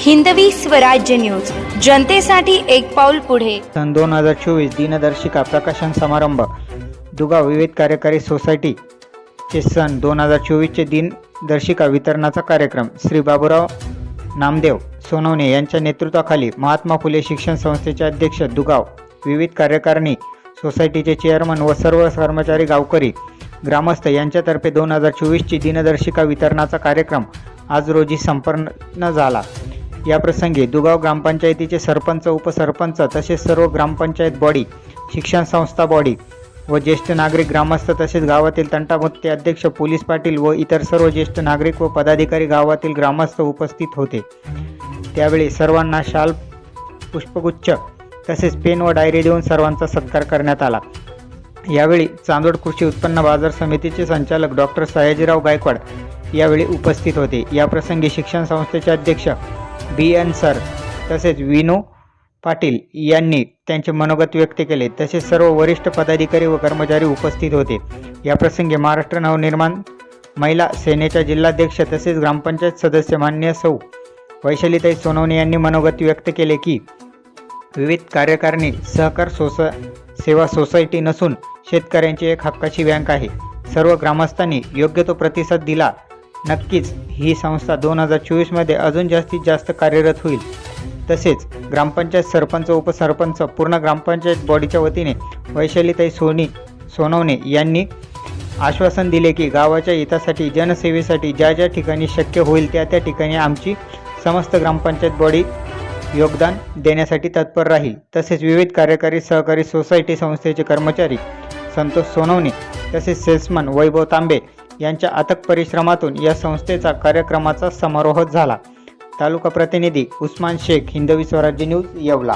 Hindavi Swarajya news. जनतेसाठी एक पाऊल पुढे. सन दोन हजार चोवीस दिनदर्शिका प्रकाशन समारंभ. दुगाव विविध कार्यकारी सोसायटीचे सन दोन हजार चोवीसचे दिनदर्शिका वितरणाचा कार्यक्रम. श्री बाबूराव नामदेव सोनवणे यांच्या नेतृत्वाखाली महात्मा फुले शिक्षण संस्थेचे अध्यक्ष दुगाव विविध कार्यकारिणी सोसायटीचे चेअरमन व सर्व कर्मचारी गावकरी ग्रामस्थ यांच्यातर्फे दोन हजार चोवीसची दिनदर्शिका वितरणाचा कार्यक्रम आज रोजी संपन्न झाला. याप्रसंगी दुगाव ग्रामपंचायतीचे सरपंच उपसरपंच तसेच सर्व ग्रामपंचायत बॉडी शिक्षण संस्था बॉडी व ज्येष्ठ नागरिक ग्रामस्थ तसेच गावातील तंटामुक्ती अध्यक्ष पोलीस पाटील व इतर सर्व ज्येष्ठ नागरिक व पदाधिकारी गावातील ग्रामस्थ उपस्थित होते. त्यावेळी सर्वांना शाल पुष्पगुच्छ तसेच पेन व डायरी देऊन सर्वांचा सत्कार करण्यात आला. यावेळी चांदोड कृषी उत्पन्न बाजार समितीचे संचालक डॉक्टर सयाजीराव गायकवाड यावेळी उपस्थित होते. याप्रसंगी शिक्षण संस्थेचे अध्यक्ष बी एन सर तसेच विनू पाटील यांनी त्यांचे मनोगत व्यक्त केले. तसेच सर्व वरिष्ठ पदाधिकारी व कर्मचारी उपस्थित होते. याप्रसंगी महाराष्ट्र नवनिर्माण महिला सेनेच्या जिल्हाध्यक्ष तसेच ग्रामपंचायत सदस्य मान्य सौ. वैशालीताई सोनवणे यांनी मनोगत व्यक्त केले की विविध कार्यकारिणी सहकार सोसा सेवा सोसायटी नसून शेतकऱ्यांची एक हक्काची बँक आहे. सर्व ग्रामस्थांनी योग्य तो प्रतिसाद दिला नक्कीच ही संस्था दोन हजार चोवीसमध्ये अजून जास्तीत जास्त कार्यरत होईल. तसेच ग्रामपंचायत सरपंच उपसरपंच पूर्ण ग्रामपंचायत बॉडीच्या वतीने वैशालीताई सोनी सोनवणे यांनी आश्वासन दिले की गावाच्या हितासाठी जनसेवेसाठी ज्या ज्या ठिकाणी शक्य होईल त्या त्या ठिकाणी आमची समस्त ग्रामपंचायत बॉडी योगदान देण्यासाठी तत्पर राहील. तसेच विविध कार्यकारी सहकारी सोसायटी संस्थेचे कर्मचारी संतोष सोनवणे तसेच सेल्समन वैभव तांबे यांच्या अथक परिश्रमातून या संस्थेचा कार्यक्रमाचा समारोह झाला. तालुका प्रतिनिधी उस्मान शेख हिंदवी स्वराज्य न्यूज येवला.